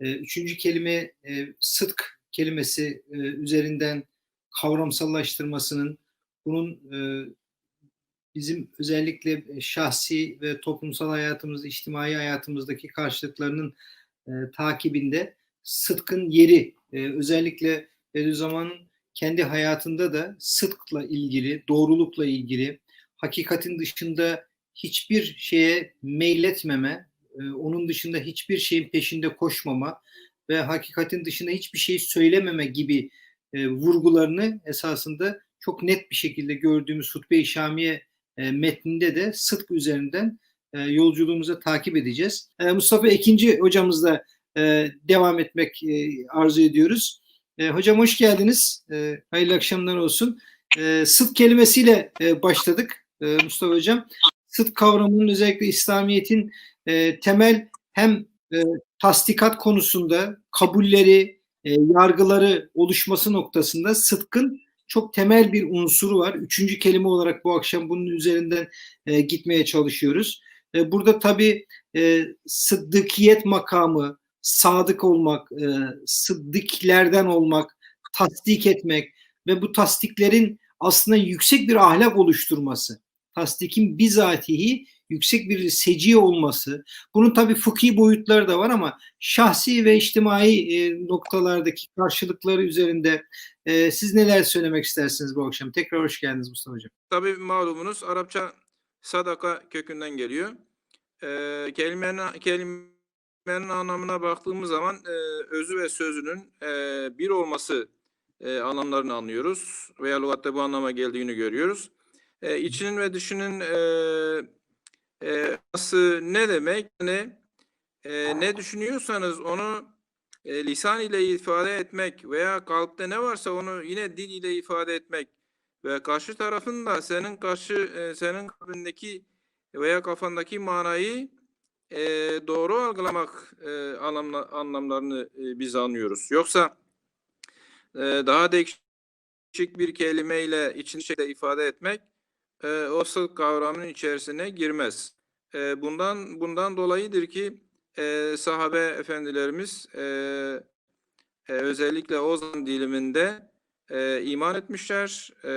E, üçüncü kelime e, sıdk kelimesi e, üzerinden kavramsallaştırmasının bunun e, bizim özellikle şahsi ve toplumsal hayatımızda, içtimai hayatımızdaki karşılıklarının e, takibinde sıdkın yeri e, özellikle Bediüzzaman'ın kendi hayatında da sıdkla ilgili, doğrulukla ilgili, hakikatin dışında hiçbir şeye meyletmeme, e, onun dışında hiçbir şeyin peşinde koşmama ve hakikatin dışında hiçbir şey söylememe gibi e, vurgularını esasında çok net bir şekilde gördüğümüz Hutbe-i Şamiye e, metninde de sıdk üzerinden e, yolculuğumuza takip edeceğiz. E, Mustafa ikinci hocamızla e, devam etmek e, arzu ediyoruz. E, hocam hoş geldiniz. E, hayırlı akşamlar olsun. E, sıdk kelimesiyle e, başladık e, Mustafa hocam. Sıdk kavramının özellikle İslamiyet'in e, temel hem e, tasdikat konusunda kabulleri, e, yargıları oluşması noktasında sıdkın çok temel bir unsuru var. Üçüncü kelime olarak bu akşam bunun üzerinden e, gitmeye çalışıyoruz. E, burada tabii e, sıddıkiyet makamı, sadık olmak, e, sıddıklerden olmak, tasdik etmek ve bu tasdiklerin aslında yüksek bir ahlak oluşturması. Tasdikin bizatihi yüksek bir seciye olması. Bunun tabii fıkhi boyutları da var ama şahsi ve içtimai e, noktalardaki karşılıkları üzerinde e, siz neler söylemek istersiniz bu akşam? Tekrar hoş geldiniz Mustafa Hocam. Tabii malumunuz Arapça sadaka kökünden geliyor. Ee, kelimenin, kelimenin anlamına baktığımız zaman e, özü ve sözünün e, bir olması e, anlamlarını anlıyoruz. Veya lügatte bu anlama geldiğini görüyoruz. E, içinin ve dışının e, e, nasıl ne demek? Yani, e, ne düşünüyorsanız onu e, lisan ile ifade etmek veya kalpte ne varsa onu yine dil ile ifade etmek ve karşı tarafın da senin karşı e, senin kalbindeki veya kafandaki manayı e, doğru algılamak e, anlamla, anlamlarını e, biz anlıyoruz. Yoksa e, daha değişik bir kelimeyle içinde şekilde ifade etmek e, o sık kavramının içerisine girmez. E, bundan bundan dolayıdır ki e, sahabe efendilerimiz e, e, özellikle o zaman diliminde e, iman etmişler, e,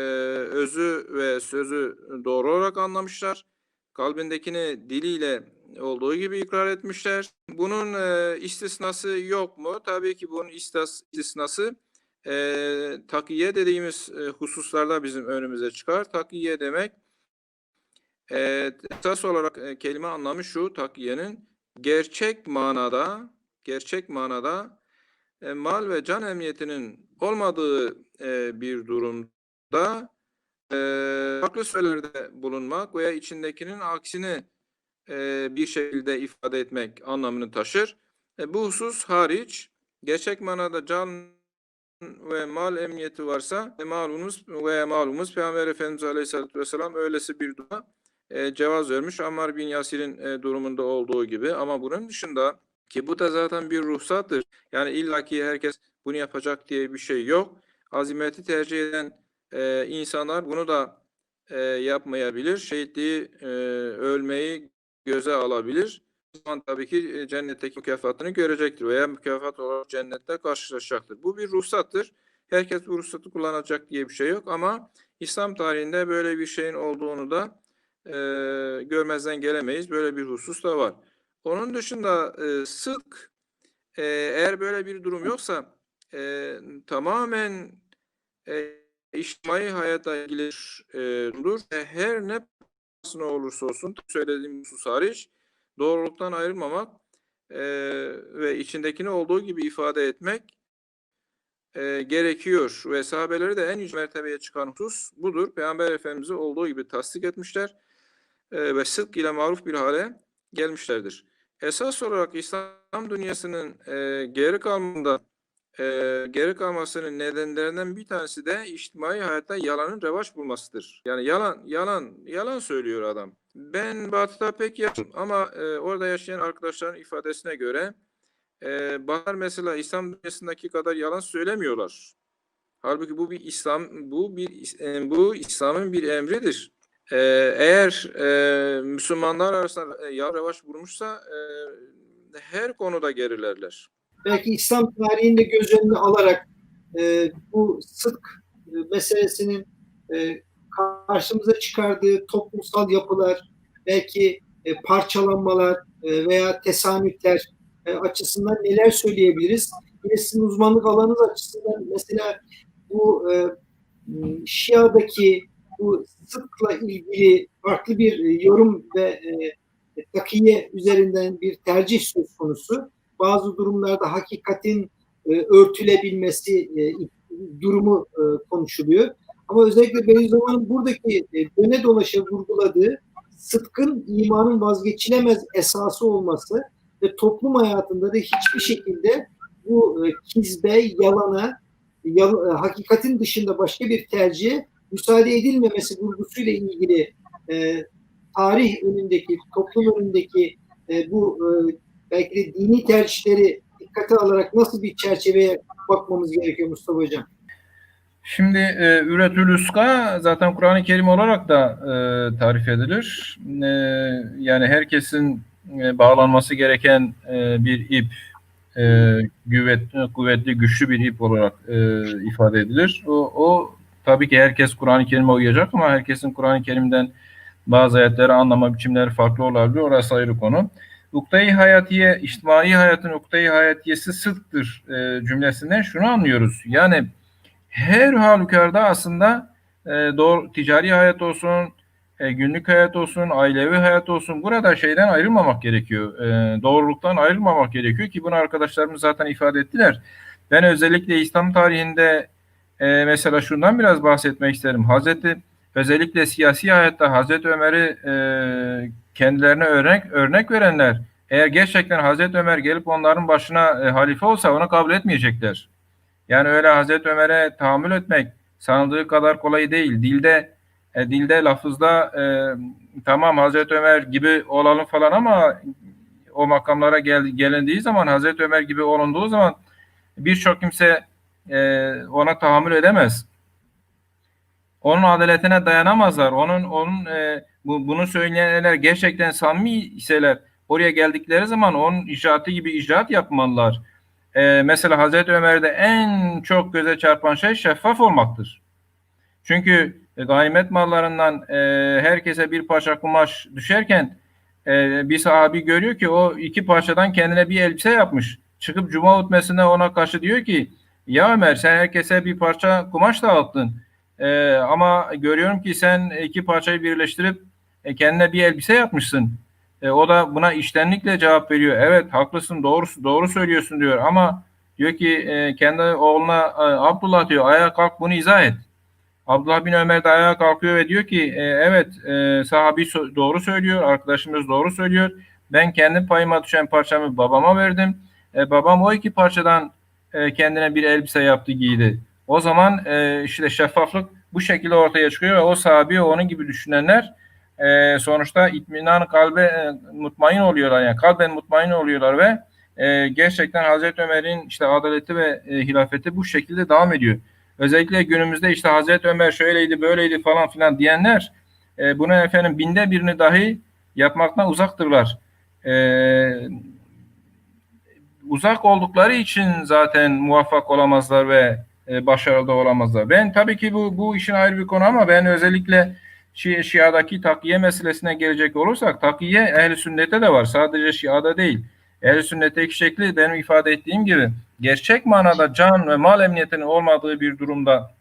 özü ve sözü doğru olarak anlamışlar, kalbindekini diliyle olduğu gibi ikrar etmişler. Bunun e, istisnası yok mu? Tabii ki bunun istis istisnası e, takiye dediğimiz e, hususlarda bizim önümüze çıkar. Takiye demek e, esas olarak e, kelime anlamı şu takiyenin gerçek manada gerçek manada e, mal ve can emniyetinin olmadığı e, bir durumda e, farklı söylerde bulunmak veya içindekinin aksini e, bir şekilde ifade etmek anlamını taşır. E, bu husus hariç gerçek manada can ve mal emniyeti varsa e, malumuz veya malumuz Peygamber Efendimiz Aleyhisselatü Vesselam öylesi bir dua e, cevaz vermiş Ammar bin Yasir'in e, durumunda olduğu gibi ama bunun dışında ki bu da zaten bir ruhsattır. Yani illaki herkes bunu yapacak diye bir şey yok. Azimeti tercih eden e, insanlar bunu da e, yapmayabilir. Şehitliği e, ölmeyi göze alabilir. Zaman tabii ki cennetteki mükafatını görecektir veya mükafat olarak cennette karşılaşacaktır. Bu bir ruhsattır. Herkes bu ruhsatı kullanacak diye bir şey yok ama İslam tarihinde böyle bir şeyin olduğunu da e, görmezden gelemeyiz. Böyle bir husus da var. Onun dışında e, sık e, eğer böyle bir durum yoksa e, tamamen e, içtimai hayata ilgili e, durur. Her ne olursa olsun söylediğim husus hariç doğruluktan ayrılmamak e, ve içindekini olduğu gibi ifade etmek e, gerekiyor. Ve sahabeleri de en yüce mertebeye çıkan husus budur. Peygamber Efendimiz'i olduğu gibi tasdik etmişler e, ve sıdk ile maruf bir hale gelmişlerdir. Esas olarak İslam dünyasının e, geri kalmında e, geri kalmasının nedenlerinden bir tanesi de içtimai hayatta yalanın revaç bulmasıdır. Yani yalan, yalan, yalan söylüyor adam. Ben Batı'da pek yaşadım ama e, orada yaşayan arkadaşların ifadesine göre e, Bahar mesela İslam dünyasındaki kadar yalan söylemiyorlar. Halbuki bu bir İslam, bu bir e, bu İslam'ın bir emridir. E, eğer e, Müslümanlar arasında e, yalan revaç bulmuşsa e, her konuda gerilerler. belki İslam tarihini de göz önüne alarak e, bu sıdk e, meselesinin e, karşımıza çıkardığı toplumsal yapılar, belki e, parçalanmalar e, veya tesanütler e, açısından neler söyleyebiliriz? Yine sizin uzmanlık alanınız açısından mesela bu e, Şia'daki bu sıdkla ilgili farklı bir e, yorum ve e, takiye üzerinden bir tercih söz konusu. Bazı durumlarda hakikatin e, örtülebilmesi e, durumu e, konuşuluyor. Ama özellikle Bediüzzaman'ın buradaki e, döne dolaşa vurguladığı sıdkın imanın vazgeçilemez esası olması ve toplum hayatında da hiçbir şekilde bu e, kizbe, yalana, yal, e, hakikatin dışında başka bir tercihe müsaade edilmemesi vurgusuyla ilgili e, tarih önündeki, toplum önündeki e, bu e, belki de dini tercihleri dikkate alarak nasıl bir çerçeveye bakmamız gerekiyor Mustafa Hocam? Şimdi e, üretül zaten Kur'an-ı Kerim olarak da e, tarif edilir. E, yani herkesin e, bağlanması gereken e, bir ip, e, kuvvetli, kuvvetli, güçlü bir ip olarak e, ifade edilir. O, o tabii ki herkes Kur'an-ı Kerim'e uyacak ama herkesin Kur'an-ı Kerim'den bazı ayetleri anlama biçimleri farklı olabiliyor. Orası ayrı konu. Uktayı hayatiye, içtimai hayatın uktayı hayatiyesi sıdktır e, cümlesinden şunu anlıyoruz. Yani her halükarda aslında e, doğru ticari hayat olsun, e, günlük hayat olsun, ailevi hayat olsun burada şeyden ayrılmamak gerekiyor. E, doğruluktan ayrılmamak gerekiyor ki bunu arkadaşlarımız zaten ifade ettiler. Ben özellikle İslam tarihinde e, mesela şundan biraz bahsetmek isterim. Hazreti özellikle siyasi hayatta Hazreti Ömer'i e, kendilerine örnek örnek verenler eğer gerçekten Hazreti Ömer gelip onların başına e, halife olsa onu kabul etmeyecekler. Yani öyle Hazreti Ömer'e tahammül etmek sanıldığı kadar kolay değil. Dilde e, dilde lafızda e, tamam Hazreti Ömer gibi olalım falan ama o makamlara gel, gelindiği zaman Hazreti Ömer gibi olunduğu zaman birçok kimse e, ona tahammül edemez. Onun adaletine dayanamazlar. Onun onun e, bu, bunu söyleyenler gerçekten samimi iseler oraya geldikleri zaman onun icraatı gibi icraat yapmalılar. Ee, mesela Hazreti Ömer'de en çok göze çarpan şey şeffaf olmaktır. Çünkü e, gaymet mallarından e, herkese bir parça kumaş düşerken e, bir sahabi görüyor ki o iki parçadan kendine bir elbise yapmış. Çıkıp cuma hutbesinde ona karşı diyor ki ya Ömer sen herkese bir parça kumaş dağıttın. E, ama görüyorum ki sen iki parçayı birleştirip e, kendine bir elbise yapmışsın. E, o da buna iştenlikle cevap veriyor. Evet haklısın doğru doğru söylüyorsun diyor ama diyor ki e, kendi oğluna e, Abdullah diyor ayağa kalk bunu izah et. Abdullah bin Ömer de ayağa kalkıyor ve diyor ki e, evet e, sahabi so- doğru söylüyor arkadaşımız doğru söylüyor. Ben kendi payıma düşen parçamı babama verdim. E, babam o iki parçadan e, kendine bir elbise yaptı giydi. O zaman e, işte şeffaflık bu şekilde ortaya çıkıyor ve o sahabi onun gibi düşünenler e, sonuçta itminan kalbe e, mutmain oluyorlar yani kalben mutmain oluyorlar ve e, gerçekten Hazreti Ömer'in işte adaleti ve e, hilafeti bu şekilde devam ediyor. Özellikle günümüzde işte Hazreti Ömer şöyleydi böyleydi falan filan diyenler e, bunu efendim binde birini dahi yapmaktan uzaktırlar. E, uzak oldukları için zaten muvaffak olamazlar ve e, başarılı olamazlar. Ben tabii ki bu bu işin ayrı bir konu ama ben özellikle Şi, Şia'daki takiye meselesine gelecek olursak takiye ehl sünnete de var. Sadece Şia'da değil. ehl sünnetteki şekli benim ifade ettiğim gibi gerçek manada can ve mal emniyetinin olmadığı bir durumda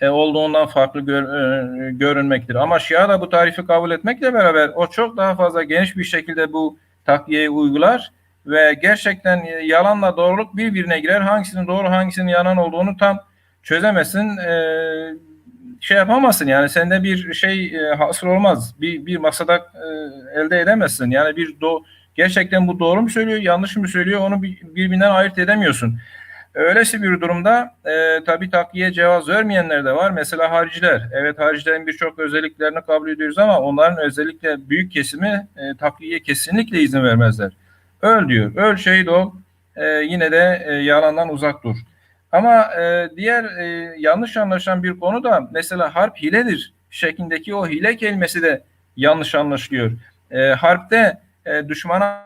e, olduğundan farklı gör, e, görünmektir. Ama Şia da bu tarifi kabul etmekle beraber o çok daha fazla geniş bir şekilde bu takiyeyi uygular ve gerçekten e, yalanla doğruluk birbirine girer. Hangisinin doğru hangisinin yalan olduğunu tam çözemezsin. E, şey yapamazsın yani sende bir şey e, hasıl olmaz. Bir, bir masada e, elde edemezsin. Yani bir do gerçekten bu doğru mu söylüyor, yanlış mı söylüyor onu bir, birbirinden ayırt edemiyorsun. Öylesi bir durumda e, tabii takiye cevaz vermeyenler de var. Mesela hariciler. Evet haricilerin birçok özelliklerini kabul ediyoruz ama onların özellikle büyük kesimi e, takiye kesinlikle izin vermezler. Öl diyor. Öl şehit ol. E, yine de e, yalandan uzak dur. Ama e, diğer e, yanlış anlaşılan bir konu da mesela harp hiledir şeklindeki o hile kelimesi de yanlış anlaşılıyor. E, harpte e, düşmana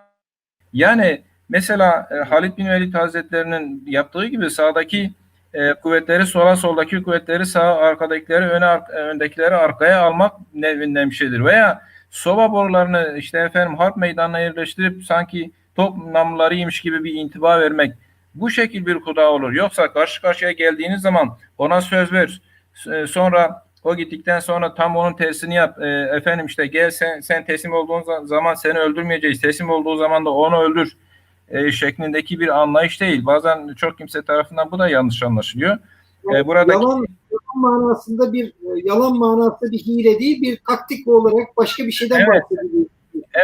yani Mesela e, Halid bin Velid Hazretlerinin yaptığı gibi sağdaki e, kuvvetleri sola, soldaki kuvvetleri sağa, arkadakileri öne, ar- öndekileri arkaya almak nevinden bir şeydir. Veya soba borularını işte efendim harp meydanına yerleştirip sanki top namlularıymış gibi bir intiba vermek bu şekil bir kuda olur. Yoksa karşı karşıya geldiğiniz zaman ona söz ver. S- Sonra o gittikten sonra tam onun tersini yap. E, efendim işte gel sen sen teslim olduğun za- zaman seni öldürmeyeceğiz. Teslim olduğu zaman da onu öldür e, şeklindeki bir anlayış değil. Bazen çok kimse tarafından bu da yanlış anlaşılıyor. E, buradaki Yalan, yalan manasında bir yalan manasında bir hile değil, bir taktik olarak başka bir şeyden Evet. bahsediliyor.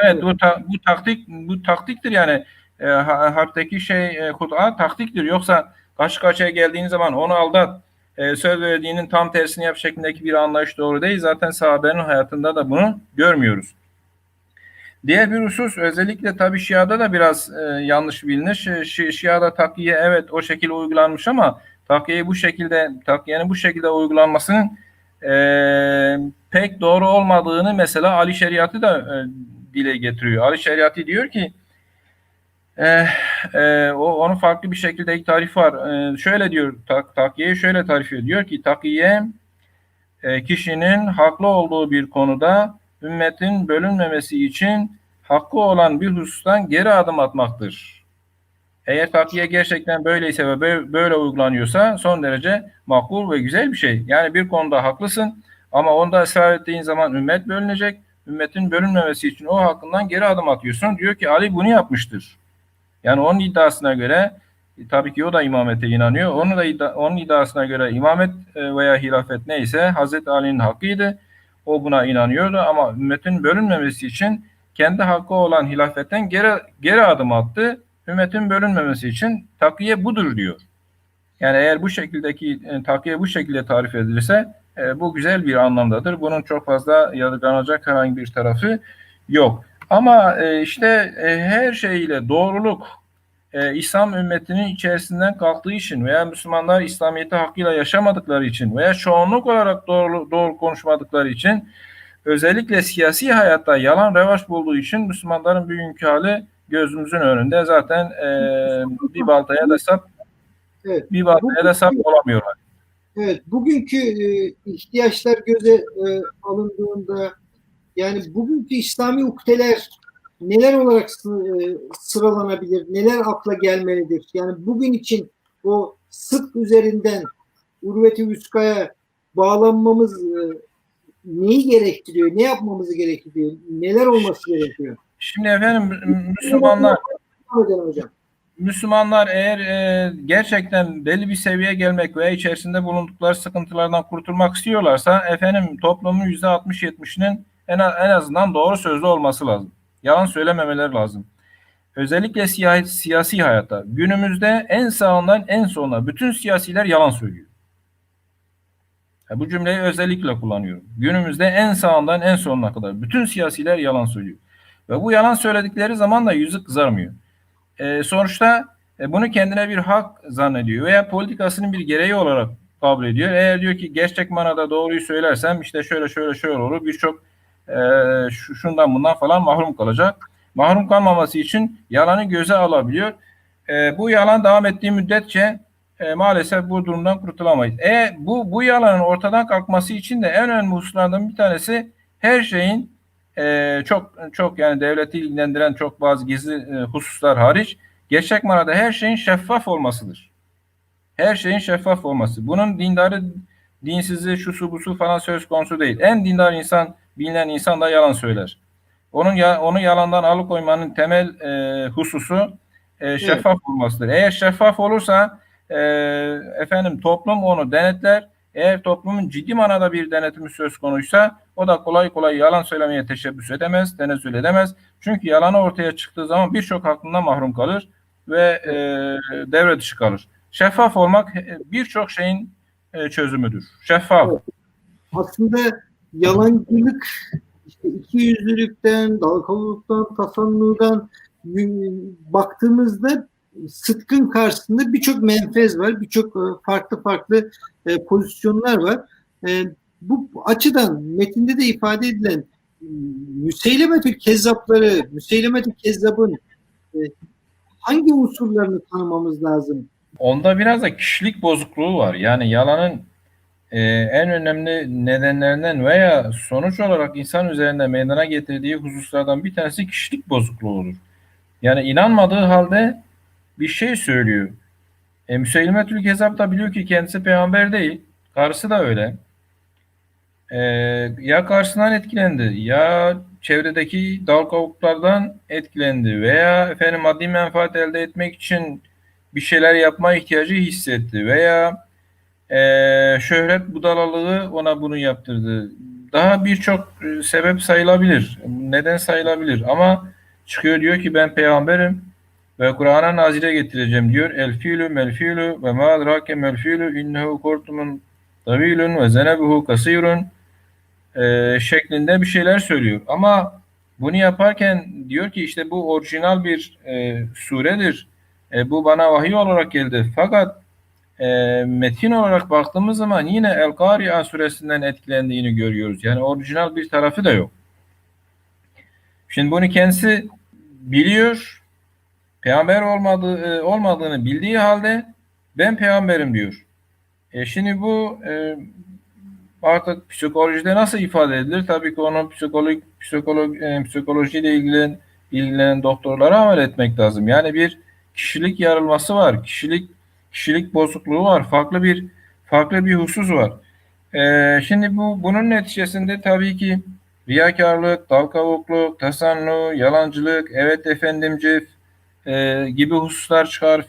Evet bu ta- bu taktik bu taktiktir yani e, ha- harpteki şey e, kuda taktiktir yoksa karşı karşıya geldiğin zaman onu aldat e, söz verdiğinin tam tersini yap şeklindeki bir anlayış doğru değil. Zaten sahabenin hayatında da bunu görmüyoruz. Diğer bir husus özellikle tabi Şia'da da biraz e, yanlış bilinir. Şi- Şia'da takiye evet o şekilde uygulanmış ama takiyeyi bu şekilde takiyenin bu şekilde uygulanmasının e, pek doğru olmadığını mesela Ali Şeriatı da e, dile getiriyor. Ali Şeriatı diyor ki e, e, o onun farklı bir şekilde bir tarif var. E, şöyle diyor tak, takiyeyi şöyle tarif ediyor. Diyor ki takiye e, kişinin haklı olduğu bir konuda ümmetin bölünmemesi için hakkı olan bir husustan geri adım atmaktır. Eğer takiye gerçekten böyleyse ve bö- böyle uygulanıyorsa son derece makbul ve güzel bir şey. Yani bir konuda haklısın ama onda ısrar ettiğin zaman ümmet bölünecek. Ümmetin bölünmemesi için o hakkından geri adım atıyorsun. Diyor ki Ali bunu yapmıştır. Yani onun iddiasına göre e, tabii ki o da imamete inanıyor. Onun da iddia- onun iddiasına göre imamet e, veya hilafet neyse Hazreti Ali'nin hakkıydı. O buna inanıyordu ama ümmetin bölünmemesi için kendi hakkı olan hilafetten geri geri adım attı. Ümmetin bölünmemesi için takiye budur diyor. Yani eğer bu şekildeki e, takiye bu şekilde tarif edilirse e, bu güzel bir anlamdadır. Bunun çok fazla yadırganacak herhangi bir tarafı yok. Ama e, işte e, her şeyiyle doğruluk e, İslam ümmetinin içerisinden kalktığı için veya Müslümanlar İslamiyet'i hakkıyla yaşamadıkları için veya çoğunluk olarak doğru, doğru konuşmadıkları için özellikle siyasi hayatta yalan revaç bulduğu için Müslümanların bugünkü hali gözümüzün önünde zaten e, bir baltaya da sap Evet. bir baltaya da sap olamıyorlar. Evet, bugünkü e, ihtiyaçlar göze e, alındığında yani bugünkü İslami ukdeler neler olarak e, sıralanabilir, neler akla gelmelidir? Yani bugün için o sıdk üzerinden Urvet-i Vüska'ya bağlanmamız e, neyi gerektiriyor, ne yapmamızı gerektiriyor, neler olması gerekiyor? Şimdi efendim Mü- Müslümanlar hocam. Müslümanlar eğer e, gerçekten belli bir seviyeye gelmek veya içerisinde bulundukları sıkıntılardan kurtulmak istiyorlarsa efendim toplumun yüzde 60-70'inin en, en azından doğru sözlü olması lazım. Yalan söylememeleri lazım. Özellikle siyasi, siyasi hayatta günümüzde en sağından en sonuna bütün siyasiler yalan söylüyor. Ya bu cümleyi özellikle kullanıyorum. Günümüzde en sağından en sonuna kadar bütün siyasiler yalan söylüyor. Ve bu yalan söyledikleri zaman da yüzü kızarmıyor. E, sonuçta e, bunu kendine bir hak zannediyor veya politikasının bir gereği olarak kabul ediyor. Eğer diyor ki gerçek manada doğruyu söylersem işte şöyle şöyle şöyle olur birçok e, şu- şundan bundan falan mahrum kalacak. Mahrum kalmaması için yalanı göze alabiliyor. E, bu yalan devam ettiği müddetçe e, maalesef bu durumdan kurtulamayız. E, bu, bu yalanın ortadan kalkması için de en önemli hususlardan bir tanesi her şeyin e, çok çok yani devleti ilgilendiren çok bazı gizli e, hususlar hariç gerçek manada her şeyin şeffaf olmasıdır. Her şeyin şeffaf olması. Bunun dindarı, dinsizi, şusu busu falan söz konusu değil. En dindar insan, bilinen insan da yalan söyler. Onun ya, onu yalandan alıkoymanın temel e, hususu e, şeffaf olmasıdır. Eğer şeffaf olursa e, efendim toplum onu denetler. Eğer toplumun ciddi manada bir denetimi söz konuysa o da kolay kolay yalan söylemeye teşebbüs edemez, tenezzül edemez. Çünkü yalanı ortaya çıktığı zaman birçok hakkından mahrum kalır ve e, devre dışı kalır. Şeffaf olmak e, birçok şeyin e, çözümüdür. Şeffaf. Evet. Aslında yalancılık işte iki yüzlülükten, dalgalılıktan, tasannudan baktığımızda sıtkın karşısında birçok menfez var, birçok e, farklı farklı e, pozisyonlar var. E, bu açıdan metinde de ifade edilen Müseylemetül kezzapları, Müseylemetül kezzabın hangi unsurlarını tanımamız lazım? Onda biraz da kişilik bozukluğu var. Yani yalanın e, en önemli nedenlerinden veya sonuç olarak insan üzerinde meydana getirdiği hususlardan bir tanesi kişilik bozukluğudur. Yani inanmadığı halde bir şey söylüyor. E, Müseylimetül Kezzab da biliyor ki kendisi peygamber değil. Karısı da öyle. E, ya karşısından etkilendi ya çevredeki dal kavuklardan etkilendi veya efendim maddi menfaat elde etmek için bir şeyler yapma ihtiyacı hissetti veya eee, şöhret budalalığı ona bunu yaptırdı. Daha birçok e, sebep sayılabilir. Neden sayılabilir? Ama çıkıyor diyor ki ben peygamberim ve Kur'an'a nazile getireceğim diyor. El fiilü mel fiilü ve ma adrake mel fiilü innehu kurtumun tavilun ve zenebuhu kasirun eee, şeklinde bir şeyler söylüyor. Ama bunu yaparken diyor ki işte bu orijinal bir e, suredir. E, bu bana vahiy olarak geldi. Fakat e, metin olarak baktığımız zaman yine El-Kari'a suresinden etkilendiğini görüyoruz. Yani orijinal bir tarafı da yok. Şimdi bunu kendisi biliyor. Peygamber olmadığı, e, olmadığını bildiği halde ben peygamberim diyor. E, şimdi bu e, artık psikolojide nasıl ifade edilir? Tabii ki onu psikolog, psikolog, e, psikolojiyle ilgilen, ilgilenen doktorlara havale etmek lazım. Yani bir kişilik yarılması var, kişilik kişilik bozukluğu var, farklı bir farklı bir husus var. Ee, şimdi bu bunun neticesinde tabii ki riyakarlık, dal kavukluk, tasannu, yalancılık, evet efendimci e, gibi hususlar çıkar.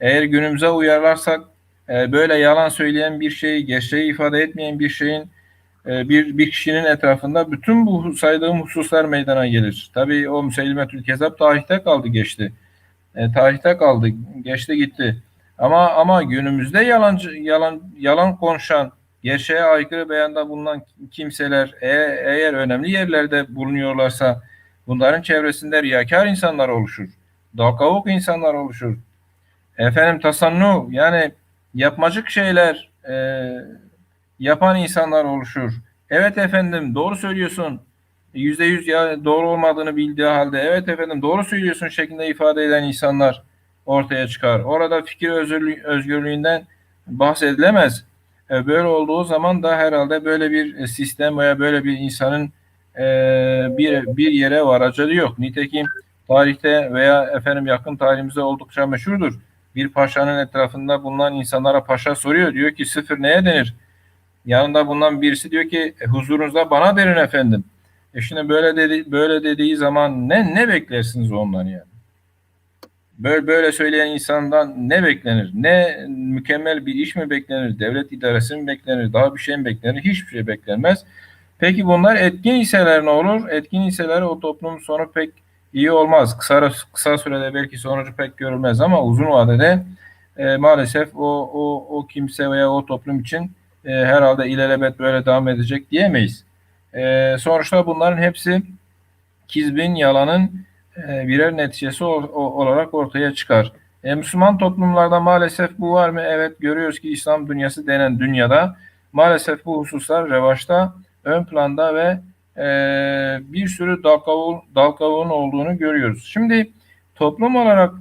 Eğer günümüze uyarlarsak e, böyle yalan söyleyen bir şey, gerçeği ifade etmeyen bir şeyin e, bir bir kişinin etrafında bütün bu saydığım hususlar meydana gelir. Tabii o Müseylimetül Kezzab tarihte kaldı geçti. E, tarihte kaldı, geçti gitti. Ama ama günümüzde yalancı yalan yalan konuşan, gerçeğe aykırı beyanda bulunan kimseler e- eğer önemli yerlerde bulunuyorlarsa bunların çevresinde riyakar insanlar oluşur. Dalkavuk insanlar oluşur. Efendim tasannu yani yapmacık şeyler e, yapan insanlar oluşur. Evet efendim doğru söylüyorsun. Yüzde yüz doğru olmadığını bildiği halde evet efendim doğru söylüyorsun şeklinde ifade eden insanlar ortaya çıkar. Orada fikir özgürlüğü, özgürlüğünden bahsedilemez. E, böyle olduğu zaman da herhalde böyle bir sistem veya böyle bir insanın e, bir bir yere varacağı yok. Nitekim tarihte veya efendim yakın tarihimizde oldukça meşhurdur. Bir paşanın etrafında bulunan insanlara paşa soruyor. Diyor ki sıfır neye denir? Yanında bulunan birisi diyor ki e, huzurunuzda bana derin efendim. E şimdi böyle dedi böyle dediği zaman ne ne beklersiniz ondan yani? Böyle böyle söyleyen insandan ne beklenir? Ne mükemmel bir iş mi beklenir? Devlet idaresi mi beklenir? Daha bir şey mi beklenir? Hiçbir şey beklenmez. Peki bunlar etkin iseler ne olur? Etkin iseler o toplum sonu pek iyi olmaz. Kısa kısa sürede belki sonucu pek görülmez ama uzun vadede e, maalesef o o o kimse veya o toplum için e, herhalde ilelebet böyle devam edecek diyemeyiz. E, sonuçta bunların hepsi kizbin, yalanın birer neticesi olarak ortaya çıkar. E, Müslüman toplumlarda maalesef bu var mı? Evet görüyoruz ki İslam dünyası denen dünyada maalesef bu hususlar revaçta, ön planda ve e, bir sürü dal kavuğun, dal kavuğun olduğunu görüyoruz. Şimdi toplum olarak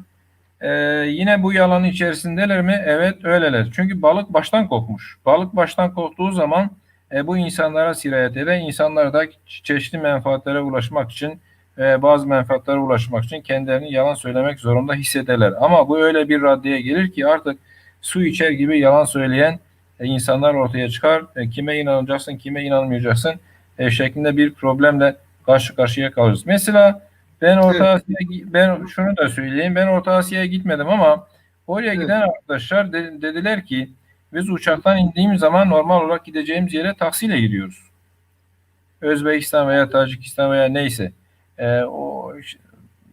e, yine bu yalanın içerisindeler mi? Evet öyleler. Çünkü balık baştan kokmuş. Balık baştan koktuğu zaman e, bu insanlara sirayet eder. İnsanlar da çeşitli menfaatlere ulaşmak için e, bazı menfaatlere ulaşmak için kendilerini yalan söylemek zorunda hissederler. Ama bu öyle bir raddeye gelir ki artık su içer gibi yalan söyleyen e, insanlar ortaya çıkar. E, kime inanacaksın, kime inanmayacaksın e, şeklinde bir problemle karşı karşıya kalırız. Mesela ben Orta evet. Asya'ya ben şunu da söyleyeyim. Ben Orta Asya'ya gitmedim ama oraya evet. giden arkadaşlar de, dediler ki biz uçaktan indiğimiz zaman normal olarak gideceğimiz yere taksiyle gidiyoruz. Özbekistan veya Tacikistan veya neyse. E, o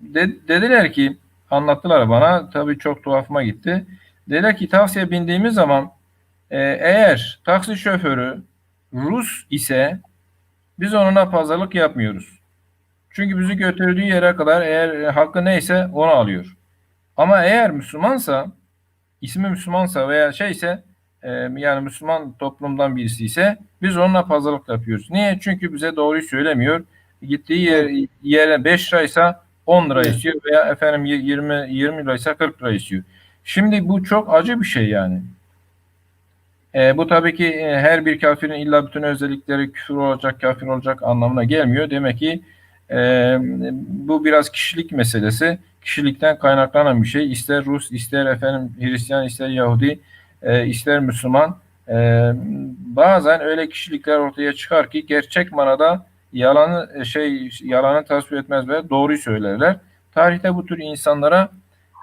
de, dediler ki anlattılar bana tabii çok tuhafıma gitti. Dediler ki taksiye bindiğimiz zaman e, eğer taksi şoförü Rus ise biz onunla pazarlık yapmıyoruz. Çünkü bizi götürdüğü yere kadar eğer hakkı neyse onu alıyor. Ama eğer Müslümansa ismi Müslümansa veya şeyse e, yani Müslüman toplumdan birisi ise biz onunla pazarlık yapıyoruz. Niye? Çünkü bize doğruyu söylemiyor gittiği yer, yere 5 liraysa 10 lira istiyor veya efendim y- 20 20 liraysa 40 lira istiyor. Şimdi bu çok acı bir şey yani. E, bu tabii ki e, her bir kafirin illa bütün özellikleri küfür olacak, kafir olacak anlamına gelmiyor. Demek ki e, bu biraz kişilik meselesi. Kişilikten kaynaklanan bir şey. İster Rus, ister efendim Hristiyan, ister Yahudi, e, ister Müslüman. E, bazen öyle kişilikler ortaya çıkar ki gerçek manada yalanı e, şey yalanı tasvip etmez ve doğruyu söylerler. Tarihte bu tür insanlara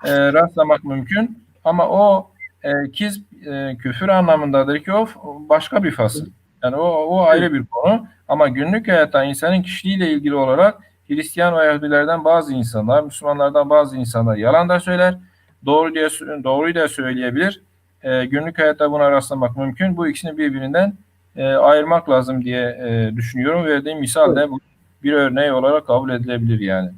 e, rastlamak mümkün ama o e, kiz e, küfür anlamındadır ki o başka bir fasıl. Yani o, o ayrı bir konu ama günlük hayatta insanın kişiliğiyle ilgili olarak Hristiyan ve Yahudilerden bazı insanlar, Müslümanlardan bazı insanlar yalan da söyler, doğru diye doğruyu da söyleyebilir. E, günlük hayatta buna rastlamak mümkün. Bu ikisini birbirinden e, ayırmak lazım diye e, düşünüyorum. Verdiğim misal de bir örneği olarak kabul edilebilir yani.